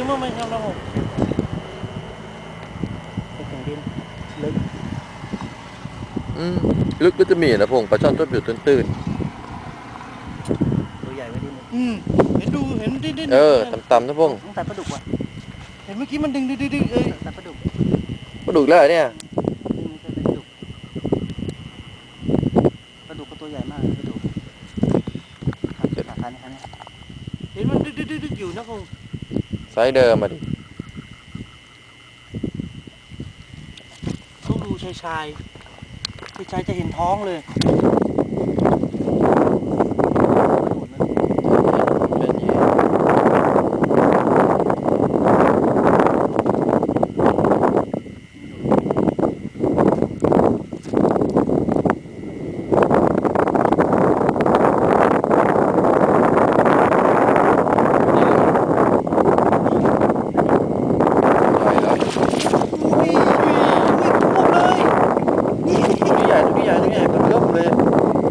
ดึงมั่งไหมครับเราผมไปถึงดินลึกอืมลึกก็จะมีนะพงปลาช่อนต้นผิวตื้นตัวใหญ่ไว้ดินอืมเห็นดูเห็นดินดินๆเออต่ำๆนะพงต้องตัดปลาดุกว่ะเห็นเมื่อกี้มันดึงดึงดึงดึงเอ้ยตัดปลาดุกปลาดุกแล้วเหรอเนี่ยนี่มันจะเป็นปลาดุกปลาดุกก็ตัวใหญ่มากเลยปลาดุกครับขาคันคันเห็นมันดึกดึกดึกดึกอยู่นะพงษ์ ไซส์เดิมมาดิต้องดูชายชายชายชายจะเห็นท้องเลย อุ้ยอุ้ยพวกเลยนี่ ตัวใหญ่ตัวใหญ่ตัวใหญ่มันเริ่มเลย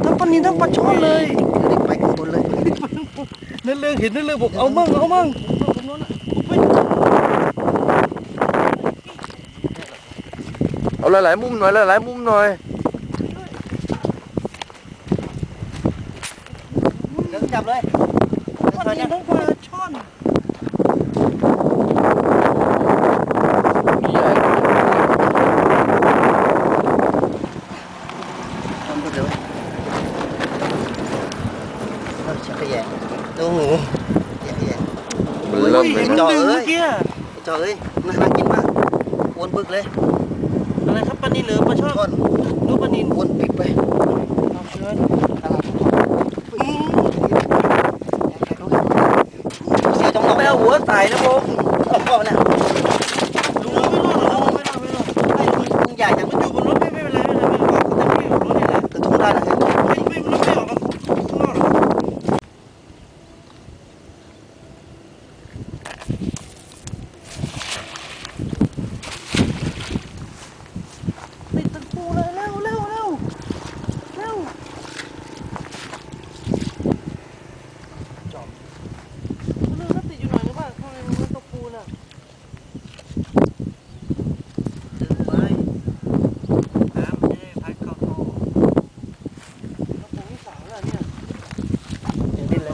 ทั้งปลานินทั้งปลาช่อนเลย เด็กไปข้างบนเลย นั่น เลยเห็นนั่นเลยบอกเอามั่งเอามั่งตรงโน้นอะอุ้ยเอาหลายๆมุมหน่อยหลายๆมุมหน่อยเดี๋ยวจับเลยปลานินทั้งปลาช่อน ตัวใหญ่ ทำคนเดียวเอาชักขยะโอ้โหแย่แย่ มันเริ่มเลยมันนะดึงเมื่อกี้อะจอเอ้ยน่ารักกินมากวนบึกเลยอะไรครับปลานินหรือปลาช่อนก้อนลูกปลานินวนปิดไปเอาเชิญอืมเสียต้องไม่เอาหัวใส่นะผมเอาพ่อนะ ดูแล้วไม่รอดหรอกไม่รอดไม่รอด ไม่มึงใหญ่จัง มันอยู่บนรถไม่ไม่เป็นไรไม่เป็นไรไม่เป็นไรแต่ไม่อยู่บนรถนี่แหละ กระทุ้งได้นะ ไม่ไม่รถไม่ออกมาข้างนอกหรอกติดตะปูเลยเร็วเร็วเร็วเร็วจอมเร็วแล้วติดอยู่หน่อยนึกว่าข้างในมันเป็นตะปูน่ะ ดึงไว้ น้ำมันจะได้พัดเข้าท่อแล้วผมนี่สาวแล้วเนี่ยเดี๋ยวดิ้นเล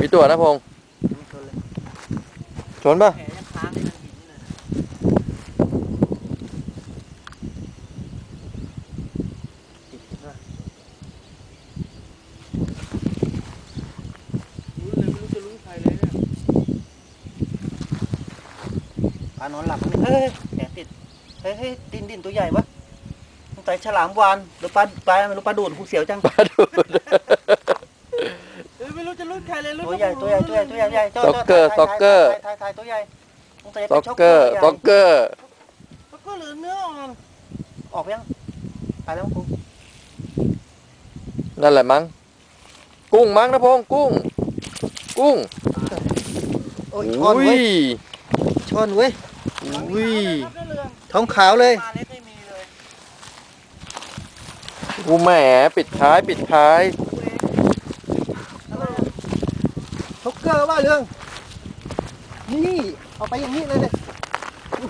ย มีตัวนะพงไม่ชนป่ะ แผลยังค้างในนั้นหินเลยติดว่ารู้เลยไม่รู้จะรู้ใครเลยเนี่ยปลานอนหลับเฮ้ยแผลติด เฮ้ยเฮ้ยดินดินตัวใหญ่ปะสงสัยฉลามวานหรือปลาปลาไม่รู้ปลาดูดหูเสียวจัง ปลาดุก เฮ้ยไม่รู้จะรู้ใคร เลยรู้ตัวใหญ่ตัวใหญ่ตัวใหญ่ตัวใหญ่ใหญ่ซ็อกเกอร์ซ็อกเกอร์ถ่ายถ่ายตัวใหญ่สงสัยซ็เป็อนกช็อกเกอร์ใหญ่ซ็อกเกอร์แล้วก็เหลือเนื้ออ่อนออกยังไปแล้วกูนั่นแหละมั้งกุ้งมั้งนะพงกุ้ง กุ้งโอ้ยช้อนอุ้เว้ยยช้อนเว้ยอุ้ยครับได้เรืองท้องขาวเลยปลาเล็กไม่มีเลยกูแหมปิดท้ายปิดท้าย ช็อกเกอร์ว่าเรื่อง นี่เอาไปอย่างนี้เลยเลย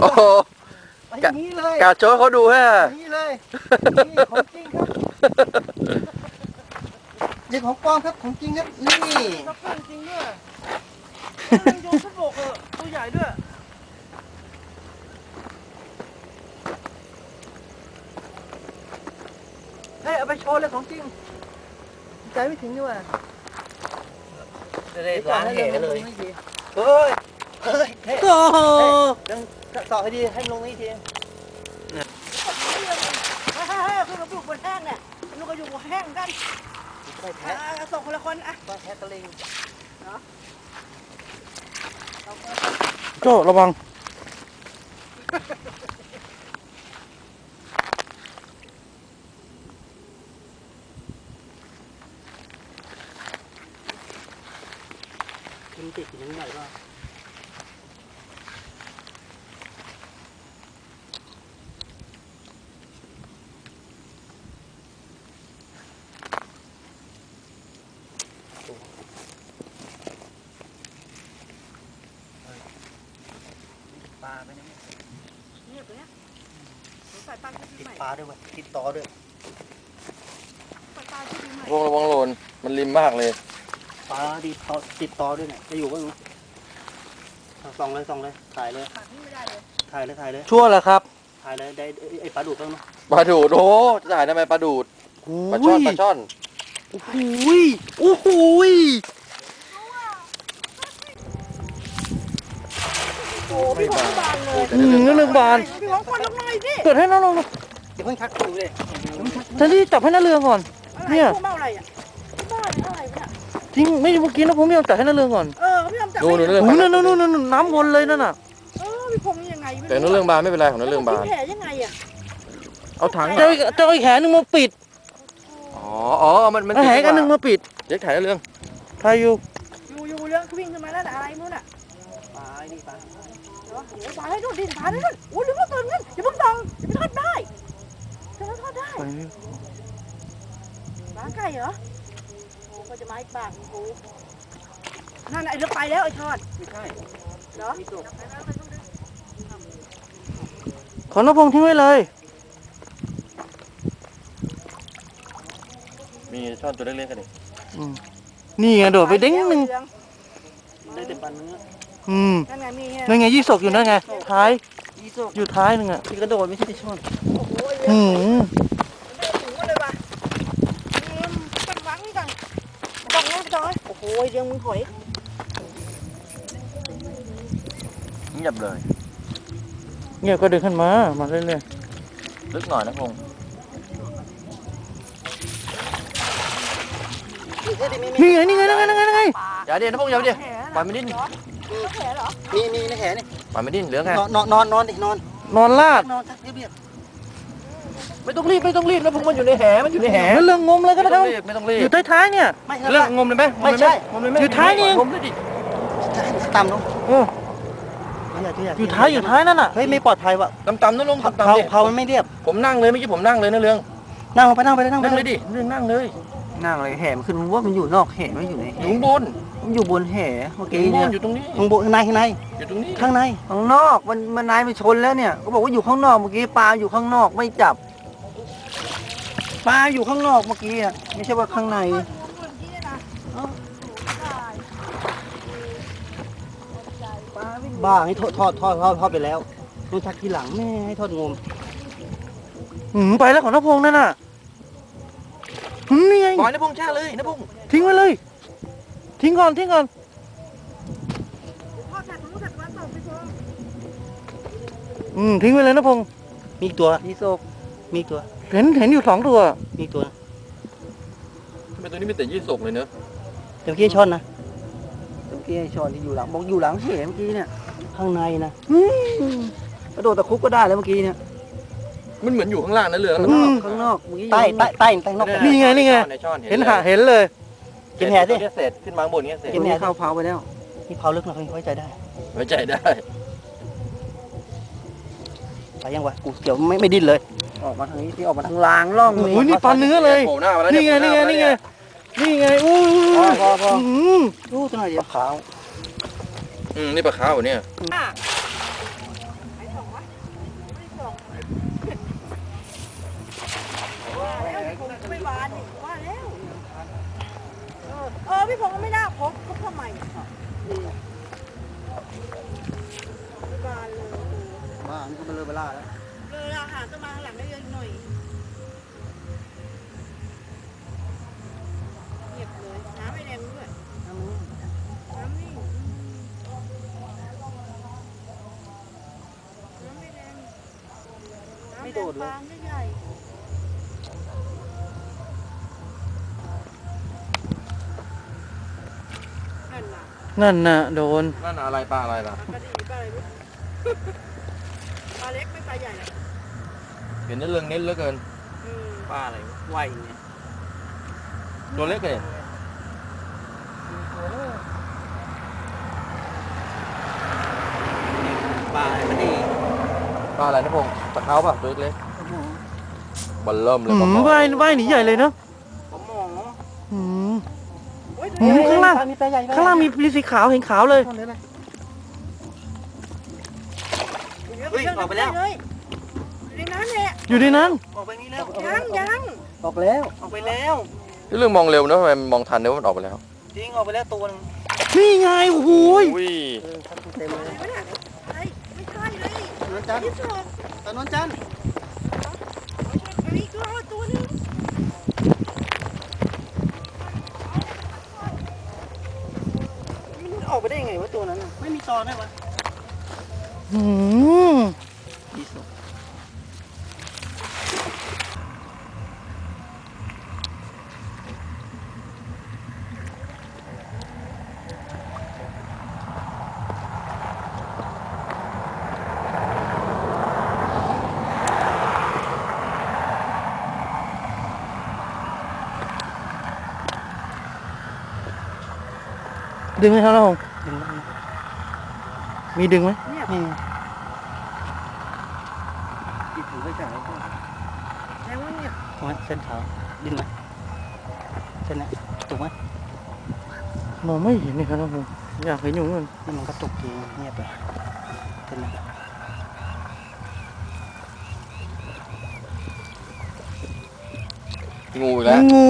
โอ้โหไปอย่างนี้เลยกาโจ้เขาดูฮะอย่างนี้เลยนี่ของจริงครับยังของปลอมครับของจริงครับนี่ซับเพื่อนจริงด้วยแล้วโยนขึ้นบกเออตัวใหญ่ด้วยเฮ้ยเอาไปโชว์เลยของจริง ใจไม่ถึงนี่หว่า จะได้ล้างแผลเลยเฮ้ยเฮ้ยเฮ้ยโอ้โหยังสอบให้ดีให้มันลงนี้ทีฮ่าฮ่าฮ่าคือกับลูกบนแห้งเนี่ยลูกก็อยู่บนแห้งกันได้แพ้อ่าส่งคนละคนอะก็แพ้ตะลิงโจ้ระวัง มันติดอยู่นิดหน่อยก็ ไปนะเงียบไปเนี่ยสายปลาที่ติดใหม่ปลาด้วยเวยติดต่อด้วยสายปลาที่ใหม่พวกระวังหล่นมันริมมากเลย ปลาติดต่อติดต่อด้วยเนี่ยจะอยู่บ้างไหมเอาส่องเลยส่องเลยถ่ายเลยขาดนี่ไม่ได้เลยถ่ายเลยถ่ายเลยชั่วแล้วครับถ่ายเลยได้ไอ้ไอ้ปลาดุกบ้างไหมปลาดูดโอ้จะถ่ายทำไมปลาดูดปลาช่อนปลาช่อนโอ้โหยโอ้โหย โอ้พี่ของบานเลยอืมนั่นเรื่องบานพี่ของคนลงหน่อยสิเปิดให้น้องลงอย่าเพิ่งชักดูเลยฉันที่จับให้น้าเรืองก่อนอะไรเนี่ยพวกเมาอะไรอะบ้าเนี่ยอะไรเนี่ยจริงไม่เมื่อกี้นะผมไม่ยอมจับให้น้าเรืองก่อน เออพี่ทำจากดูหนูเรื่องโอ้โหนั่นนั่นนั่นนั่นน้ำวนเลยนั่นน่ะเออพี่พงษ์ยังไงไม่แต่นั่นเรื่องบานไม่เป็นไรของนั่นเรื่องบานพี่แผลยังไงอะเอาถังเจ้าอีกเจ้าอีกแขนหนึ่งมาปิด อ๋ออ๋อมันมันแล้วแขนกันหนึ่งมาปิดเด็กถ่ายนั่นเรื่องทายอยู่อยู่ ดูดิปลาให้ดูโอ้ยเดี๋ยวก็ตื่นกันอย่าเพิ่งส่องอย่าไปทอดได้จะทอดได้ปลาไก่เหรอโอ้ก็จะมาอีกปากโอ้นั่นไอ้เรือกไปแล้วไอ้ทอดไม่ใช่เหรอนี่ตัวขอน้าพงทิ้งไว้เลย มีช่อนตัวเล็กๆกันดิอืมนี่ไงโดดไปเด้งหนึ่งได้แต่ปลาเนื้อ อืมนั่นไงมีไงนั่นไงยี่สกอยู่นั่นไง ท้ายยี่สกอยู่ท้ายหนึ่งอะที่กระโดดไม่ใช่ที่ช่อนโอ้โหอืมถึงเลยว่ะอืมเป็นวังนี่จังต้องนะจอยโอ้โหเรื่องมึงหอยเงียบเลยเงียบก็เดินขึ้นมา มาเรื่อยลึกหน่อยนะพงษ์ๆนี่ไงนี่ไงนี่ไงนี่ไงนี่ไงอย่าเดี๋ยวนะพงษ์อย่าเดี๋ยวปล่อยไม่ดิ้นเหรอ แผลเหรอ มีมีในแขนนี่ปล่อยไม่ดิ้นเหลืองไงนอนนอนนอนนอนดินอน นอนลาดนอนชักเรียบไม่ต้องรีบไม่ต้องรีบนะพงษ์มันอยู่ในแหมันอยู่ในแหแล้วเรื่องงมเลยก็ไม่ได้ต้คอรับงรีบไม่ต้องรีอบยู่ท้ายๆเนี่ยๆไม่เรื่องงมเลยไหมไม่ใช่งมเลยไหมอยู่ท้ายนี่งมเลยดิจะให้ต่ำลงเอออย่าอย่าอยู่ท้ายอยู่ท้ายนั่นน่ะเฮ้ยไม่ปลอดภัยว่ะต่ำๆนั่นลงเผาต่ำๆดิเผามันไม่เรียบ ผมนั่งเลยเมื่อกี้ผมนั่งเลยนะเรื่องนั่งลงไปนั่งไปเลยนั่งไปนั่งเลเลยยดิเรื่องนั่งเลยนั่งเลยแห่มันขึ้นมึงว่ามันอยู่นอกแห่ไม่อยู่ในอยู่ข้างบน มันอยู่บนแห่เมื่ออยู่กี้ข้างบเนี่ยนอยู่ตรงนี้ข้างบนข้างในข้างในอยู่ตรงนี้ข้างในข้างนอกมันมันนายไปชนแล้วเนี่ยก็บอกว่าอยู่ข้างนอกเมื่อกี้ปลาอยู่ข้างนอกไม่จับปลาอยู่ข้างนอกเมื่อกี้อะไม่ใช่ว่าข้างในเมื่อกี้เนี่ยนะเอ้าตายบ้าให้ทอดทอดทอดทอดทอดไปแล้วต้องชักทีหลังแม่ให้ทอดงมอืมไปแล้วของน้าพงษ์นั่นน่ะอืมนี่ไงปล่อยนะพงษ์ช่าเลยนะพงษ์ทิ้งไว้เลย ทิ้งก่อน ทิ้งก่อนพ่อจัดรู้จักว่าตกไปพงอืมทิ้งไว้เลยนะพงษ์มีอีกตัวนี่โซกมีอีกตัว เห็นเห็นอยู่สองตัว มีอีกตัวทำไมตัวนี้มีแต่ยี่สกเลยเนอะแต่เมื่อกี้ช้อนนะแต่เมื่อกี้ไอ้ช้อนที่อยู่หลังบอกอยู่หลังแห่เมื่อกี้เนี่ย ข้างในนะอืมกระโดดตะคุบก็ได้แล้วเมื่อกี้เนี่ยมันเหมือนอยู่ข้างล่างนั่นเรือแล้วอืมันมข้างนอกเมื่อกี้ใต้ใต้ใต้ใต้นอกนี่ไงนี่ไงในช่อนเห็นหาเห็นเลย กินแห่สิ เสร็จขึ้นมาข้างบนเงี้ยเสร็จกินแห่เข้าเผาไปแล้ว นี่เผาลึกหน่อยไว้ใจได้ ไว้ใจได้ ไปยังวะ กูเกี่ยวไม่ไม่ดิ้นเลย ออกมาทางนี้ที่ออกมาทางลางล่องโอ้ยนี่ปลาเนื้อเลย โผล่หน้ามาแล้วนี่ไง นี่ไง นี่ไง นี่ไงอู้พอพอพออืมดูตัวหน่อยเดียวขาว อืม นี่ปลาขาวเนี่ย พี่พงษ์ก็ไม่น่าพกพกทำไมไม่บานเลยโอ้โหบ้ามันก็เบลอเบล่าแล้วเลยอาหารต้องมาข้างหลังได้เยอะหน่อยเงียบเลยน้ำไม่แรงด้วยน้ำนี่น้ำไม่แรงน้ำแรงบางไม่ใหญ่ นั่นน่ะนั่นน่ะโดน นั่นอะไรปลาอะไรล่ะปลากระดีปลาอะไรไม่รู้ปลาเล็กไม่ปลาใหญ่หรอกเห็นนั่นเรื่องเน้นเหลือเกินอืมป้าอะไรไหวเนี่ยตัวเล็กเลยป้าอะไรมันดีปลาอะไรนะพงษ์ปลาขาวป่ะตัวเล็กๆบัลเริ่มเลยอืปลามหมอว่ายว่ายหนีใหญ่เลยเนาะ ผมมองเนาะ อืม โอ้ยอืมข้างล่าง มีปลาใหญ่ข้างล่างมีมีสีขาวเห็นขาวเลยเลยนะยออกไปแล้วเลยอยู่ในนั้นแหละอยู่ในนั้นออกไปนี่แล้วยังยังออกแล้ว ออกไปแล้วนี่เรื่องมองเร็วนะทำไมมองทันเนี่ยว่ามันออกไปแล้วจริงออกไปแล้วตัวนึงนี่ไงโอ้โหยอุ้ยเออครับเต็มเลยไม่ได้ไอ้ไม่ใช่เลยนวลจันทร์ที่สองตานวลจันทร์อันนี้ก็ตัวนึง ไปได้ยังไงวะตัวนั้นน่ะไม่มีตอนได้วะอืมดีสุดดึงไหมครับน้าพงษ์ดึงได้ไหม มีดึงไหมเนี่ยนี่ติดถือไว้จ่ายไว้ก่อนแล้วว่าเนี่ยถูกไหมเส้นขาวดึงไหมเส้นเนี้ยถูกไหมมองไม่เห็นเลยครับน้าพงษ์อยากเห็นอยู่เหมือนกันนี่มันกระตุกทีเงียบไปเส้นเนี้ยงูอีกแล้วงู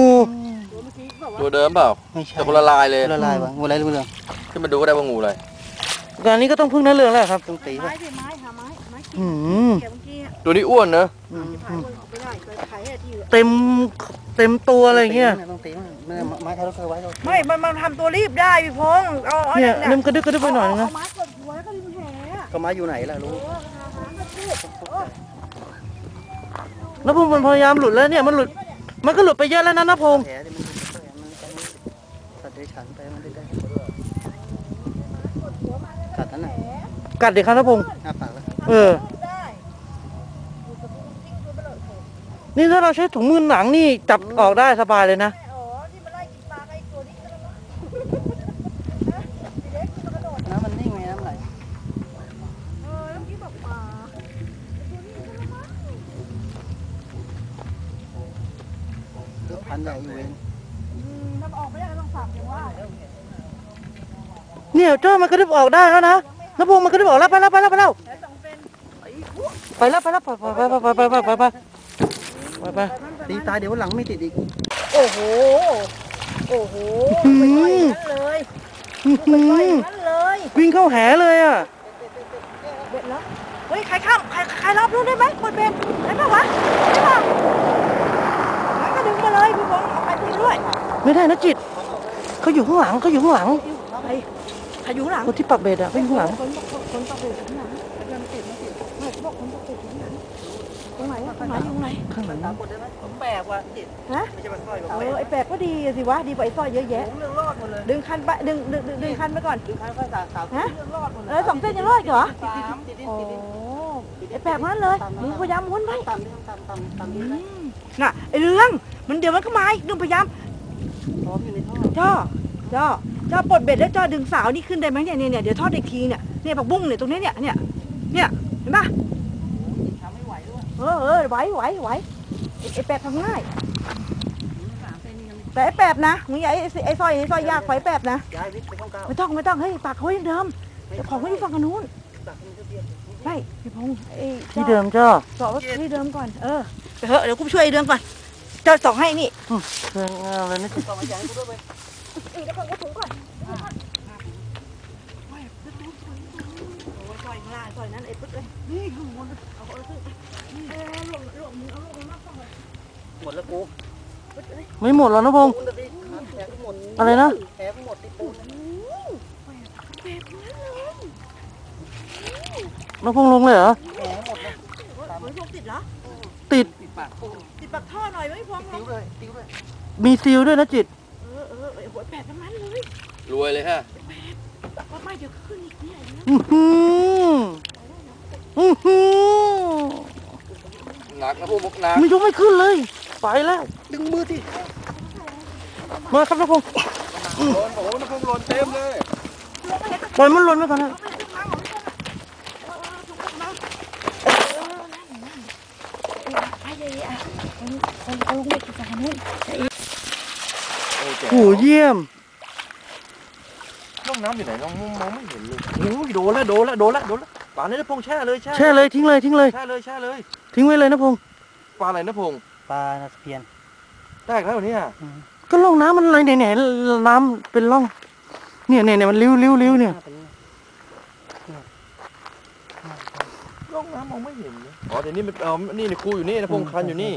ตัวเมื่อกี้บอกว่าตัวเดิมเปล่าไม่ใช่แต่คนละลายเลยละลายวะงูอะไรรู้เรื่องขึ้นมาดูก็ได้ว่างูอะไร งานนี้ก็ต้องพึ่งน้าเรืองแล้วครับต้องตีไม้ป่ะดิไม้หาไม้ไม้กินอืมแกเมื่อกี้อะตัวนี้อ้วนนะอืมที่ผ่านคนออกไปได้เคยไขอะที่เต็มเต็มตัวอะไรเงี้ยต้องตีมั้งไม่ได้ไม้เขาเราเคยไว้เราไม่ มันมันทำตัวรีบได้พี่พงษ์เอาเอาเนี่ยเนี่ยเริ่มกระดึบกระดึบไปหน่อยนึงนะ เอาไม้กดหัวแล้วก็ริมแหอะก็ไม้อยู่ไหนล่ะเอรู้อหาหาก็พูดเออน้าพงษ์มันพยายามหลุดแล้วเนี่ยมันหลุด มันก็หลุดไปเยอะแล้วนะน้าพงษ์แผลที่มันเป็นแผลมันจะสัตว์เดรัจฉานไปมันได้ได้สัตว์ กัดเด็กครับทพงศ์เออ นี่ถ้าเราใช้ถุงมือหนังนี่จับออกได้สบายเลยนะ น้ำมันนิ่ไงน้ำไหลพันใหญ่อยู่เอง มันออกไม่ได้ก็ต้องสาบอย่างว่า เดี๋ยวเนี่ยเจ้ามันกระดึบออกได้แล้วนะน้าพงษ์มันกระดึบออกแล้วไปแล้วไปแล้วไปแล้วแล้วต้องเป็นไปแล้วไปแล้วไปไปไปไปไปไปไปไปไปไปตีตายเดี๋ยววันหลังไม่ติดอีก โอ้โห โอ้โหไปต่อยอย่างนั้นเลยไปต่อยอย่างนั้นเลยวิ่งเข้าแหเลยอะเบ็ดแล้วเฮ้ยใครข้ามใครใครรับรู้ได้ไหมกดเบ็ดได้ปะวะได้ปะงั้นก็ดึงมาเลยพี่บอลเอาไปด้วย ไม่ได้นะจิตเขาอยู่ข้างหลังเขาอยู่ข้างหลัง ใครใครอยู่ข้างหลังคนที่ปักเบ็ดอะเขาอยู่ข้างหลังคนบอกคนตะเบ็ดอยู่ข้างหลังกำลังติดมันติดไม่เขาบอกคนตะเบ็ดอยู่ข้างหลังตรงไหนอะตรงไหนตรงไหนข้างหลังตามกดได้ไหมผมแปลกว่ะจิตฮะไม่ใช่มันสร้อยเออไอ้แปดก็ดีสิวะดีกว่าไอ้สร้อยเยอะแยะผมเรื่องรอดหมดเลยดึงคันไปดึงดึงดึงดึงคันไปก่อนคือใครก็สาวสาวฮะเรื่องรอดหมดเลยเออสองเส้นยังรอดอีกเหรอสามติดดินโอ้ติดดินไอ้แปดนั้นเลยมึงพยายามม้วนไว้ตามดินตามตามตามดินไหมน่ะไอ้เรื่องมันเดี๋ยวมันก็มาอีกดึงพยายามพร้อมอยู่ในท่อจ้อจ้อ จ้อปลดเบ็ดแล้วจ้อดึงสาวนี่ขึ้นได้ไหมเนี่ยเนี่ยเนี่ยเดี๋ยวทอดอีกทีเนี่ยเนี่ยผักบุ้งเนี่ยตรงนี้เนี่ยเนี่ยเนี่ยเห็นปะทำไม่ไหวด้วยเออเออไหวไหวไหวไอ้ไอ้แปดทำง่ายสามเส้นนี่ยังแต่ไอ้แปดนะมึงอย่าไอ้ไอ้สร้อยไอ้สร้อยยากไฟแปดนะย้ายวิทย์ไปช่องเก้าไม่ต้องไม่ต้องเฮ้ยปากเขาอย่างเดิมเจ้าของไว้ที่ฝั่งกันนู้นตักมันจะเบียดไม่พี่พงษ์ไอ้ที่เดิมเจ้าเจาะไว้ที่เดิมก่อนเออไปเถอะเดี๋ยวกูช่วยไอ้เดิมก่อนเจ้าส่องให้นี่เดินอะไรนะจิตต่อมาใหญ่ให้กูด้วยไป เอ้ยเดี๋ยวก่อนกูถุงก่อนซอยข้างล่างซอยนั้นไอ้ปึ๊กเลยนี่ข้างบนเอาเอาขึ้นเออหลงหลงมึงเอาลงมาก่อนหมดแล้วกูปึ๊กเลยไม่หมดแล้วนะพงษ์ปูนดิแผลก็หมดอะไรนะแผลก็หมดติดปูนแบบนั้นเลยน้าพงษ์ลงเลยเหรอแผลหมดเลยเฮ้ยพงติดเหรอติดติดปากปูนติดปากท่อหน่อยไหมพงติ้วเลยติ้วเลย มีซีลด้วยนะจิต เออหัวแปดทั้งนั้นเลยรวยเลยฮะว่าไม่เดี๋ยวขึ้นอีกเนี่ยอือหืออือหือหนักนะพวกมุกหนักมันยกไม่ขึ้นเลย ไปแล้ว ดึงมือที่มาครับน้าพงษ์โดนโอ้โหน้ำพุหล่นเต็มเลยปล่อยมันหล่นไปก่อนนะไปเลยอะเอาเอาลงเด็กจากนู้น โอ้เจ๋งโอ้เยี่ยมร่องน้ำอยู่ไหนน้องมองไม่เห็นเลยโอ้ยโดนแล้วโดนแล้วโดนแล้วโดนแล้วปลาเนี่ยนะพงแช่เลยแช่แช่เลยทิ้งเลยทิ้งเลยแช่เลยแช่เลย ทิ้งไว้เลยนะพงษ์ปลาอะไรนะพงปลานาสเปียนได้อีกแล้วเนี่ยก็ร่องน้ำมันอะไรเนี่ยเนี่ยน้ำเป็นร่องเนี่ยเนี่ยเนี่ยมันริ้วริ้วริ้วเนี่ยร่องน้ำมองไม่เห็นนะอ๋อเดี๋ยวนี้มันเอานี่นี่ครูอยู่นี่นะพงคันอยู่นี่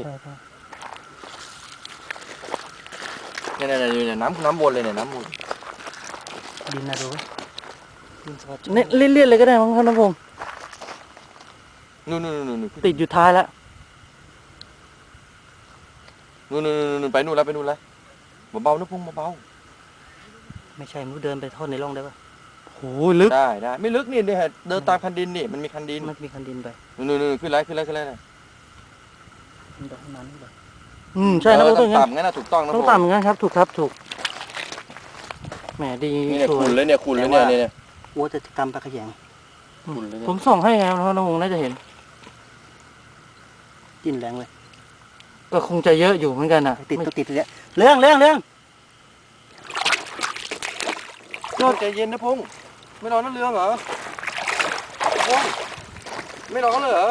เนี่ยเนี่ยเนี่ยอยู่เนี่ยน้ำน้ำวนเลยเนี่ยน้ำวนดินนะดูเนี่ยเลี่ยนๆเลยก็ได้มั้งครับน้องพงษ์นู่นนู่นนู่นนู่นติดอยู่ท้ายแล้วนู่นนู่นนู่นนู่นไปนู่นแล้วไปนู่นแล้วเบาๆนะพงเบาไม่ใช่มันเดินไปทอดในร่องได้ปะโหลึกๆได้ได้ไม่ลึกนี่เนี่ยเดินตามคันดินนี่มันมีคันดินมันมีคันดินไปนู่นนู่นนู่นขึ้นไรขึ้นไรขึ้นไรนะมันเดินมานี่ไป อืมใช่นะเอพองษ์ต้องอย่างนั้นต่ำๆงั้นนะถูกต้องนะต้องพงต่ำเหมือนกันครับ ถูกครับถูกแหมดีนี่เนี่ยสวขุยนเลยเนี่ยขุนเลยเนี่ยเนี่ยเนี่ย วัวจะกำปลาขยงขุนเลยเนี่ย ผมส่องให้ไงครับน้องพงษ์น่าจะเห็น กินแรงเลยก็คงจะเยอะอยู่เหมือนกันนะติดตัวติดเลยเรื่องเรื่องเรื่องยอดใจเย็นนะพงไม่รอนั่นเรือเหรอพงไม่รอเลยเหรอ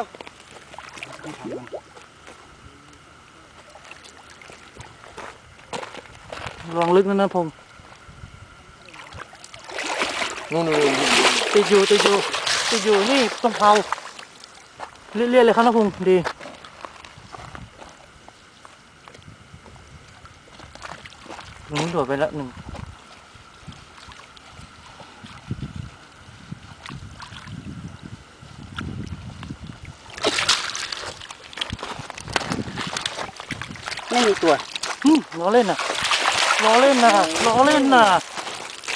ลองลึกนะนะพงษ์นู่นนู่นนู่นติดอยู่ติดอยู่ติดอยู่นี่ต้องเผาเลี่ยนๆเลยครับนะพงษ์ดีตรงนี้โดดไปแล้วหนึ่งไม่มีตัวอืมล้อเล่นน่ะ ล้อเล่นน่ะล้อเล่นน่ะ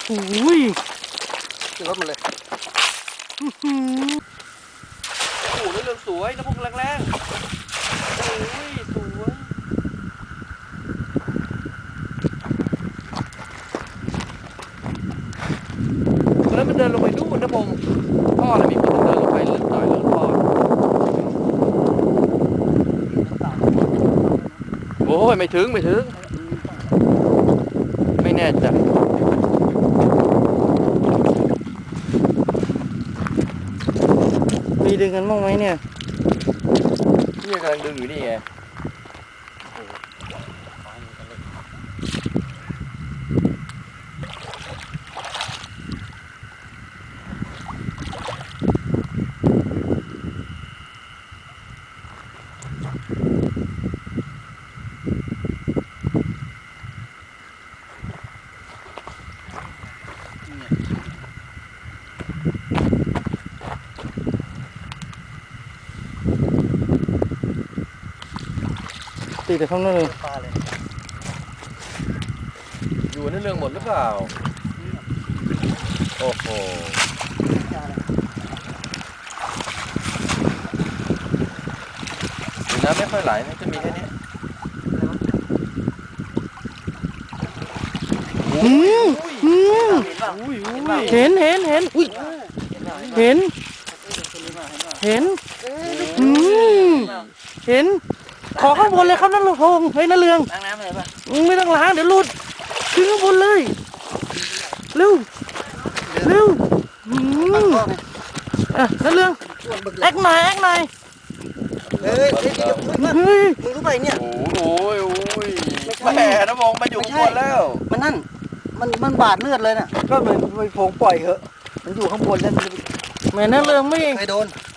อุ้ยขึ้นรถมาเลยอื้อหือโอ้โหเรื่องสวยนะพงแรงๆโอ้ยสวยแล้วมันเดินลงไปดูนนะพงพ่ออะไรมีคนเดินลงไปลึกหน่อยแล้วพ่อโอ้ยไม่ถึงไม่ถึง ม่แน่ใจมีดึงกันบ้างไหมเนี่ยพี่กำลังดึงอยู่นี่ไง ติดแต่ข้างนอกเลยปลาเลย อยู่ในเรื่องหมดหรือเปล่า โอ้โหดูน้ำไม่ค่อยไหลนะจะมีแค่นี้อืมอืมอุ้ยอุ้ยเห็นเห็นเห็นอุ้ยเห็น เห็นอืมเห็น ขอข้างบนเลยครับนั่นลูกพงเฮ้ยนั่นเรืองล้างน้ำเลยปะอืมไม่ต้องล้างเดี๋ยวหลุดขึ้นข้างบนเลยเร็วเร็วอืมอะนั่นเรืองแอคหน่อยแอคหน่อยเฮ้ยเฮ้ยเดี๋ยวมึงเฮ้ยมึงรู้ป่ะเนี่ยโอ้ยโอ้ยโอ้ยไม่ใช่แหมน้ำมองมาอยู่ข้างบนแล้วมันนั่นมันมันบาดเลือดเลยน่ะก็เหมือนไปโผงปล่อยเหอะ มันอยู่ข้างบนแล้วมันจะไปแม่นั่นเรืองไม่เคยโดนจับ